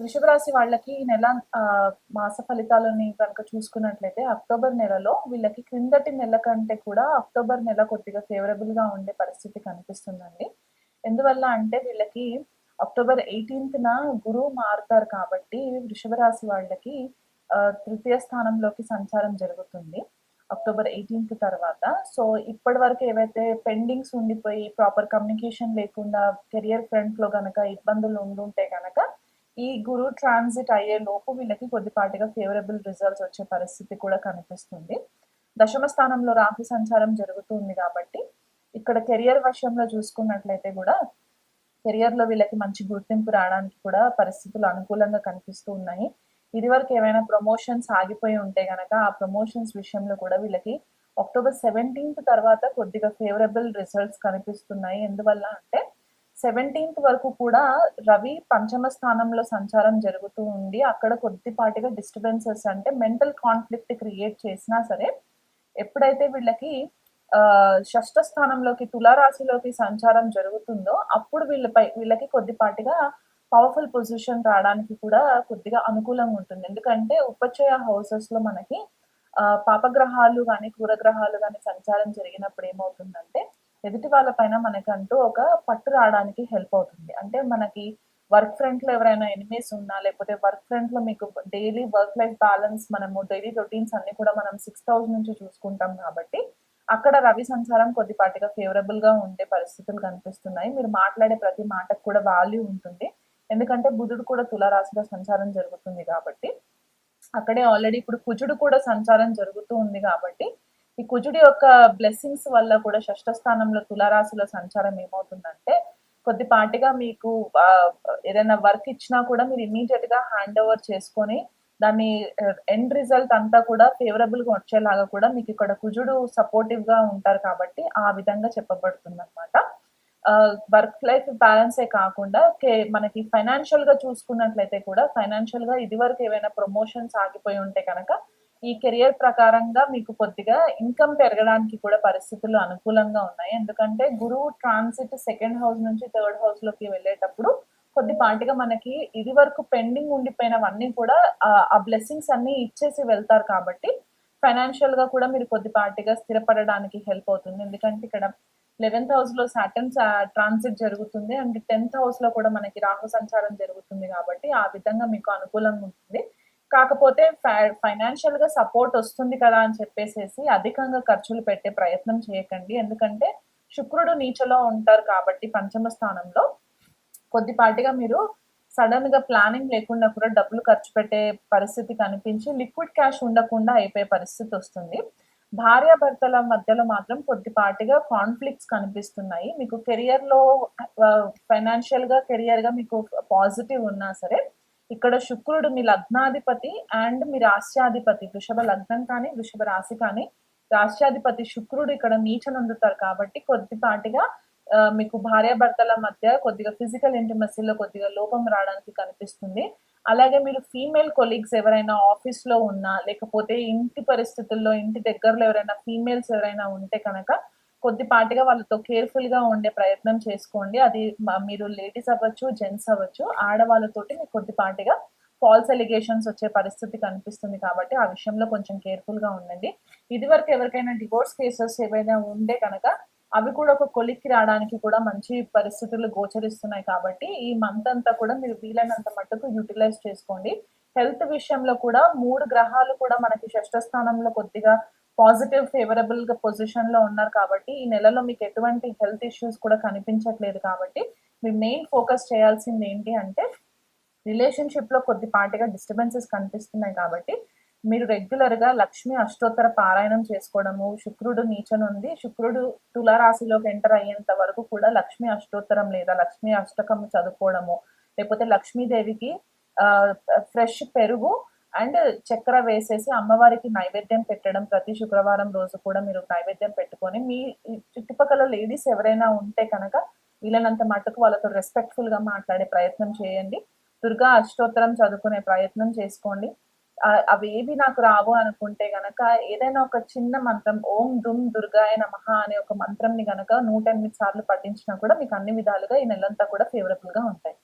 వృషభ రాశి వాళ్ళకి ఈ నెల మాస ఫలితాలని కనుక చూసుకున్నట్లయితే అక్టోబర్ నెలలో వీళ్ళకి క్రిందటి నెల కంటే కూడా అక్టోబర్ నెల కొద్దిగా ఫేవరబుల్గా ఉండే పరిస్థితి కనిపిస్తుందండి. ఎందువల్ల అంటే వీళ్ళకి అక్టోబర్ ఎయిటీన్త్ గురువు మారుతారు కాబట్టి వృషభ రాశి వాళ్ళకి తృతీయ స్థానంలోకి సంచారం జరుగుతుంది అక్టోబర్ ఎయిటీన్త్ తర్వాత. సో ఇప్పటి వరకు ఏవైతే పెండింగ్స్ ఉండిపోయి ప్రాపర్ కమ్యూనికేషన్ లేకుండా కెరియర్ ఫ్రంట్లో గనక ఇబ్బందులు ఉండుంటే కనుక ఈ గురు ట్రాన్సిట్ అయ్యే లోపు వీళ్ళకి కొద్దిపాటిగా ఫేవరబుల్ రిజల్ట్స్ వచ్చే పరిస్థితి కూడా కనిపిస్తుంది. దశమ స్థానంలో రాహు సంచారం జరుగుతుంది కాబట్టి ఇక్కడ కెరియర్ విషయంలో చూసుకున్నట్లయితే కూడా కెరియర్లో వీళ్ళకి మంచి గుర్తింపు రావడానికి కూడా పరిస్థితులు అనుకూలంగా కనిపిస్తూ ఉన్నాయి. ఇదివరకు ఏమైనా ప్రమోషన్స్ ఆగిపోయి ఉంటే గనక ఆ ప్రమోషన్స్ విషయంలో కూడా వీళ్ళకి అక్టోబర్ సెవెంటీన్త్ తర్వాత కొద్దిగా ఫేవరబుల్ రిజల్ట్స్ కనిపిస్తున్నాయి. ఎందువల్ల అంటే సెవెంటీన్త్ వరకు కూడా రవి పంచమ స్థానంలో సంచారం జరుగుతూ ఉండి అక్కడ కొద్దిపాటిగా డిస్టర్బెన్సెస్ అంటే మెంటల్ కాన్ఫ్లిక్ట్ క్రియేట్ చేసినా సరే ఎప్పుడైతే వీళ్ళకి షష్ఠ స్థానంలోకి తులారాశిలోకి సంచారం జరుగుతుందో అప్పుడు వీళ్ళపై వీళ్ళకి కొద్దిపాటిగా పవర్ఫుల్ పొజిషన్ రావడానికి కూడా కొద్దిగా అనుకూలంగా ఉంటుంది. ఎందుకంటే ఉపచయ హౌసెస్లో మనకి పాపగ్రహాలు కానీ క్రూరగ్రహాలు కానీ సంచారం జరిగినప్పుడు ఏమవుతుందంటే ఎదుటి వాళ్ళ పైన మనకంటూ ఒక పట్టు రావడానికి హెల్ప్ అవుతుంది. అంటే మనకి వర్క్ ఫ్రంట్లో ఎవరైనా ఎనిమీస్ ఉన్నా లేకపోతే వర్క్ ఫ్రంట్లో మీకు డైలీ వర్క్ లైఫ్ బ్యాలెన్స్ మనము డైలీ రొటీన్స్ అన్ని కూడా మనం సిక్స్ థౌజండ్ నుంచి చూసుకుంటాం కాబట్టి అక్కడ రవి సంచారం కొద్దిపాటిగా ఫేవరబుల్గా ఉండే పరిస్థితులు కనిపిస్తున్నాయి. మీరు మాట్లాడే ప్రతి మాటకు కూడా వాల్యూ ఉంటుంది. ఎందుకంటే బుధుడు కూడా తులారాశిలో సంచారం జరుగుతుంది కాబట్టి అక్కడే ఆల్రెడీ ఇప్పుడు కుజుడు కూడా సంచారం జరుగుతూ ఉంది కాబట్టి ఈ కుజుడి యొక్క బ్లెస్సింగ్స్ వల్ల కూడా షష్ఠ స్థానంలో తులారాశిలో సంచారం ఏమవుతుందంటే కొద్దిపాటిగా మీకు ఏదైనా వర్క్ ఇచ్చినా కూడా మీరు ఇమీడియట్గా హ్యాండ్ ఓవర్ చేసుకొని దాన్ని ఎండ్ రిజల్ట్ అంతా కూడా ఫేవరబుల్గా వచ్చేలాగా కూడా మీకు ఇక్కడ కుజుడు సపోర్టివ్గా ఉంటారు కాబట్టి ఆ విధంగా చెప్పబడుతుంది అనమాట వర్క్ లైఫ్ బ్యాలెన్సే కాకుండా కే- మనకి ఫైనాన్షియల్గా చూసుకున్నట్లయితే కూడా ఫైనాన్షియల్గా ఇది వరకు ఏవైనా ప్రమోషన్స్ ఆగిపోయి ఉంటే కనుక ఈ కెరియర్ ప్రకారంగా మీకు కొద్దిగా ఇన్కమ్ పెరగడానికి కూడా పరిస్థితులు అనుకూలంగా ఉన్నాయి. ఎందుకంటే గురువు ట్రాన్సిట్ సెకండ్ హౌస్ నుంచి థర్డ్ హౌస్లోకి వెళ్ళేటప్పుడు కొద్దిపాటిగా మనకి ఇది వరకు పెండింగ్ ఉండిపోయినవన్నీ కూడా ఆ- బ్లెస్సింగ్స్ అన్ని ఇచ్చేసి వెళ్తారు కాబట్టి ఫైనాన్షియల్గా కూడా మీరు కొద్దిపాటిగా స్థిరపడడానికి హెల్ప్ అవుతుంది. ఎందుకంటే ఇక్కడ లెవెన్త్ హౌస్లో సాటర్న్ ట్రాన్సిట్ జరుగుతుంది. అండ్ టెన్త్ హౌస్లో కూడా మనకి రాహు సంచారం జరుగుతుంది కాబట్టి ఆ విధంగా మీకు అనుకూలంగా ఉంటుంది. కాకపోతే ఫైనాన్షియల్గా సపోర్ట్ వస్తుంది కదా అని చెప్పేసేసి అధికంగా ఖర్చులు పెట్టే ప్రయత్నం చేయకండి. ఎందుకంటే శుక్రుడు నీచలో ఉంటారు కాబట్టి పంచమ స్థానంలో కొద్దిపాటిగా మీరు సడన్గా ప్లానింగ్ లేకుండా కూడా డబ్బులు ఖర్చు పెట్టే పరిస్థితి కనిపించి లిక్విడ్ క్యాష్ ఉండకుండా అయిపోయే పరిస్థితి వస్తుంది. భార్యాభర్తల మధ్యలో మాత్రం కొద్దిపాటిగా కాన్ఫ్లిక్ట్స్ కనిపిస్తున్నాయి. మీకు కెరియర్లో ఫైనాన్షియల్గా కెరియర్గా మీకు పాజిటివ్ ఉన్నా సరే ఇక్కడ శుక్రుడు మీ లగ్నాధిపతి అండ్ మీ రాష్ట్రాధిపతి వృషభ లగ్నం కానీ వృషభ రాశి కానీ. రాష్ట్రాధిపతి శుక్రుడు ఇక్కడ నీచనందుతారు కాబట్టి కొద్దిపాటిగా మీకు భార్యాభర్తల మధ్య కొద్దిగా ఫిజికల్ ఇంటిమసీలో కొద్దిగా లోపం రావడానికి కనిపిస్తుంది. అలాగే మీరు ఫీమేల్ కొలీగ్స్ ఎవరైనా ఆఫీస్లో ఉన్నా లేకపోతే ఇంటి పరిస్థితుల్లో ఇంటి దగ్గరలో ఎవరైనా ఫీమేల్స్ ఎవరైనా ఉంటే కనుక కొద్దిపాటిగా వాళ్ళతో కేర్ఫుల్గా ఉండే ప్రయత్నం చేసుకోండి. అది మీరు లేడీస్ అవ్వచ్చు జెంట్స్ అవ్వచ్చు ఆడవాళ్ళతోటి మీకు కొద్దిపాటిగా ఫాల్స్ ఎలిగేషన్స్ వచ్చే పరిస్థితి కనిపిస్తుంది కాబట్టి ఆ విషయంలో కొంచెం కేర్ఫుల్గా ఉండండి. ఇదివరకు ఎవరికైనా డివోర్స్ కేసెస్ ఏవైనా ఉంటే కనుక అవి కూడా ఒక కొలిక్కి రావడానికి కూడా మంచి పరిస్థితులు గోచరిస్తున్నాయి కాబట్టి ఈ మంత్ అంతా కూడా మీరు వీలైనంత మట్టుకు యూటిలైజ్ చేసుకోండి. హెల్త్ విషయంలో కూడా మూడు గ్రహాలు కూడా మనకి షష్ఠ స్థానంలో కొద్దిగా పాజిటివ్ ఫేవరబుల్గా పొజిషన్లో ఉన్నారు కాబట్టి ఈ నెలలో మీకు ఎటువంటి హెల్త్ ఇష్యూస్ కూడా కనిపించట్లేదు కాబట్టి మీరు మెయిన్ ఫోకస్ చేయాల్సింది ఏంటి అంటే రిలేషన్షిప్లో కొద్దిపాటిగా డిస్టర్బెన్సెస్ కనిపిస్తున్నాయి కాబట్టి మీరు రెగ్యులర్గా లక్ష్మి అష్టోత్తర పారాయణం చేసుకోవడము శుక్రుడు నీచనుంది శుక్రుడు తులారాశిలోకి ఎంటర్ అయ్యేంత వరకు కూడా లక్ష్మి అష్టోత్తరం లేదా లక్ష్మి అష్టకం చదువుకోవడము లేకపోతే లక్ష్మీదేవికి ఫ్రెష్ పెరుగు అండ్ చక్కెర వేసేసి అమ్మవారికి నైవేద్యం పెట్టడం ప్రతి శుక్రవారం రోజు కూడా మీరు నైవేద్యం పెట్టుకొని మీ చుట్టుపక్కల లేడీస్ ఎవరైనా ఉంటే కనుక వీళ్ళనంత మటుకు వాళ్ళతో రెస్పెక్ట్ఫుల్గా మాట్లాడే ప్రయత్నం చేయండి. దుర్గా అష్టోత్తరం చదువుకునే ప్రయత్నం చేసుకోండి. అవి ఏవి నాకు రావు అనుకుంటే గనక ఏదైనా ఒక చిన్న మంత్రం ఓం దుమ్ దుర్గాయ నమః అనే ఒక మంత్రంని గనక నూట ఎనిమిది సార్లు పఠించినా కూడా మీకు అన్ని విధాలుగా ఈ నెలంతా కూడా ఫేవరబుల్గా ఉంటాయి.